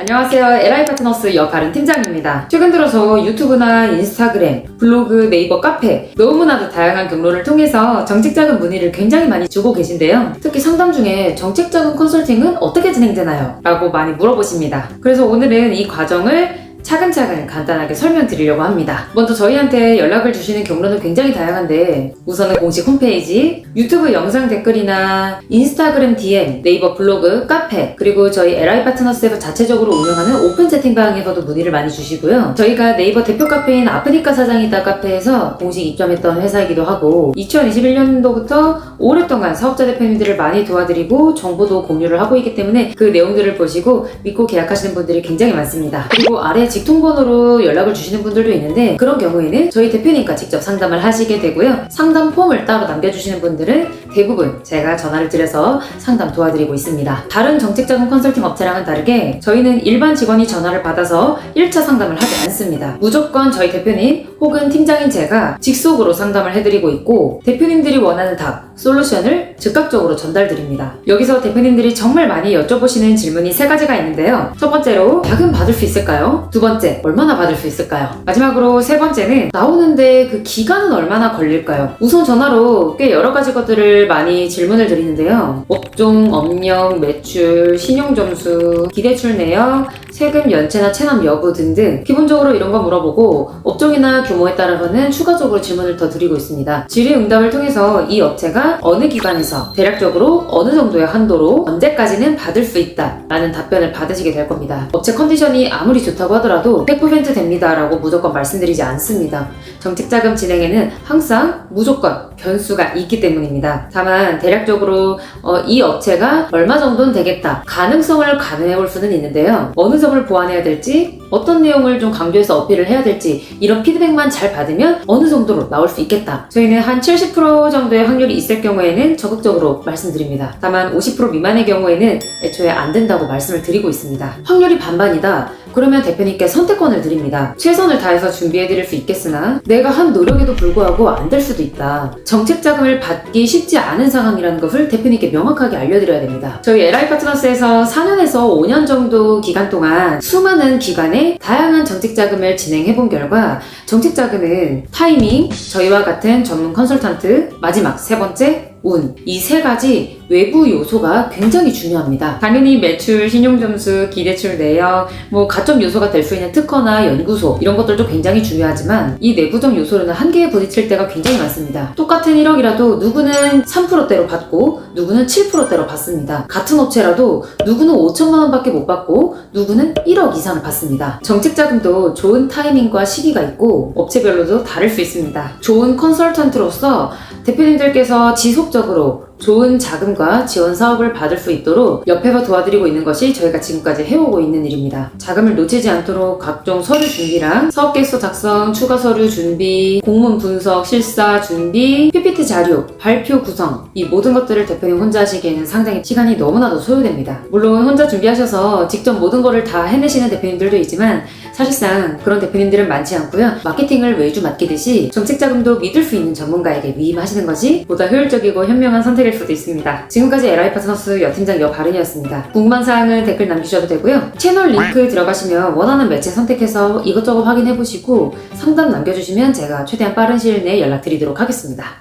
안녕하세요. LI 파트너스 여가른 팀장입니다. 최근 들어서 유튜브나 인스타그램, 블로그, 네이버 카페 너무나도 다양한 경로를 통해서 정책자금 문의를 굉장히 많이 주고 계신데요. 특히 상담 중에 정책자금 컨설팅은 어떻게 진행되나요? 라고 많이 물어보십니다. 그래서 오늘은 이 과정을 차근차근 간단하게 설명드리려고 합니다. 먼저 저희한테 연락을 주시는 경로는 굉장히 다양한데 우선은 공식 홈페이지, 유튜브 영상 댓글이나 인스타그램 DM, 네이버 블로그, 카페, 그리고 저희 LI 파트너스에서 자체적으로 운영하는 오픈 채팅방에서도 문의를 많이 주시고요. 저희가 네이버 대표 카페인 아프니까 사장이다 카페에서 공식 입점했던 회사이기도 하고 2021년도부터 오랫동안 사업자 대표님들을 많이 도와드리고 정보도 공유를 하고 있기 때문에 그 내용들을 보시고 믿고 계약하시는 분들이 굉장히 많습니다. 그리고 아래 직통번호로 연락을 주시는 분들도 있는데 그런 경우에는 저희 대표님과 직접 상담을 하시게 되고요. 상담 폼을 따로 남겨주시는 분들은 대부분 제가 전화를 드려서 상담 도와드리고 있습니다. 다른 정책자금 컨설팅 업체랑은 다르게 저희는 일반 직원이 전화를 받아서 1차 상담을 하지 않습니다. 무조건 저희 대표님 혹은 팀장인 제가 직속으로 상담을 해드리고 있고 대표님들이 원하는 답, 솔루션을 즉각적으로 전달드립니다. 여기서 대표님들이 정말 많이 여쭤보시는 질문이 세 가지가 있는데요. 첫 번째로 자금 받을 수 있을까요? 두 번째, 얼마나 받을 수 있을까요? 마지막으로 세 번째는 나오는데 그 기간은 얼마나 걸릴까요? 우선 전화로 꽤 여러 가지 것들을 많이 질문을 드리는데요. 업종, 업력, 매출, 신용점수, 기대출 내역, 세금 연체나 체납 여부 등등 기본적으로 이런 거 물어보고 업종이나 규모에 따라서는 추가적으로 질문을 더 드리고 있습니다. 질의응답을 통해서 이 업체가 어느 기관에서 대략적으로 어느 정도의 한도로 언제까지는 받을 수 있다 라는 답변을 받으시게 될 겁니다. 업체 컨디션이 아무리 좋다고 하더라도 100% 됩니다 라고 무조건 말씀드리지 않습니다. 정책자금 진행에는 항상 무조건 변수가 있기 때문입니다. 다만 대략적으로 어, 이 업체가 얼마 정도는 되겠다 가능성을 가늠해 볼 수는 있는데요. 어느 점을 보완해야 될지 어떤 내용을 좀 강조해서 어필을 해야 될지 이런 피드백만 잘 받으면 어느 정도로 나올 수 있겠다. 저희는 한 70% 정도의 확률이 있을 경우에는 적극적으로 말씀드립니다. 다만 50% 미만의 경우에는 애초에 안 된다고 말씀을 드리고 있습니다. 확률이 반반이다. 그러면 대표님께 선택권을 드립니다. 최선을 다해서 준비해드릴 수 있겠으나 내가 한 노력에도 불구하고 안 될 수도 있다. 정책 자금을 받기 쉽지 않은 상황이라는 것을 대표님께 명확하게 알려드려야 됩니다. 저희 LI 파트너스에서 4년에서 5년 정도 기간 동안 수많은 기관에 다양한 정책 자금을 진행해 본 결과 정책 자금은 타이밍, 저희와 같은 전문 컨설턴트, 마지막 세 번째 운. 이 세 가지 외부 요소가 굉장히 중요합니다. 당연히 매출, 신용점수, 기대출 내역, 뭐 가점 요소가 될 수 있는 특허나 연구소 이런 것들도 굉장히 중요하지만 이 내부적 요소로는 한계에 부딪힐 때가 굉장히 많습니다. 똑같은 1억이라도 누구는 3%대로 받고 누구는 7%대로 받습니다. 같은 업체라도 누구는 5천만 원밖에 못 받고 누구는 1억 이상을 받습니다. 정책 자금도 좋은 타이밍과 시기가 있고 업체별로도 다를 수 있습니다. 좋은 컨설턴트로서 대표님들께서 지속적으로 좋은 자금과 지원 사업을 받을 수 있도록 옆에서 도와드리고 있는 것이 저희가 지금까지 해오고 있는 일입니다. 자금을 놓치지 않도록 각종 서류 준비랑 사업 계획서 작성, 추가 서류 준비, 공문 분석, 실사 준비, PPT 자료, 발표 구성 이 모든 것들을 대표님 혼자 하시기에는 상당히 시간이 너무나도 소요됩니다. 물론 혼자 준비하셔서 직접 모든 거를 다 해내시는 대표님들도 있지만 사실상 그런 대표님들은 많지 않고요. 마케팅을 외주 맡기듯이 정책 자금도 믿을 수 있는 전문가에게 위임하시는 것이 보다 효율적이고 현명한 선택 일 수도 있습니다. 지금까지 LI 파트너스 여팀장 여바른이었습니다. 궁금한 사항은 댓글 남기셔도 되고요. 채널 링크 들어가시면 원하는 매체 선택해서 이것저것 확인해 보시고 상담 남겨주시면 제가 최대한 빠른 시일 내에 연락드리도록 하겠습니다.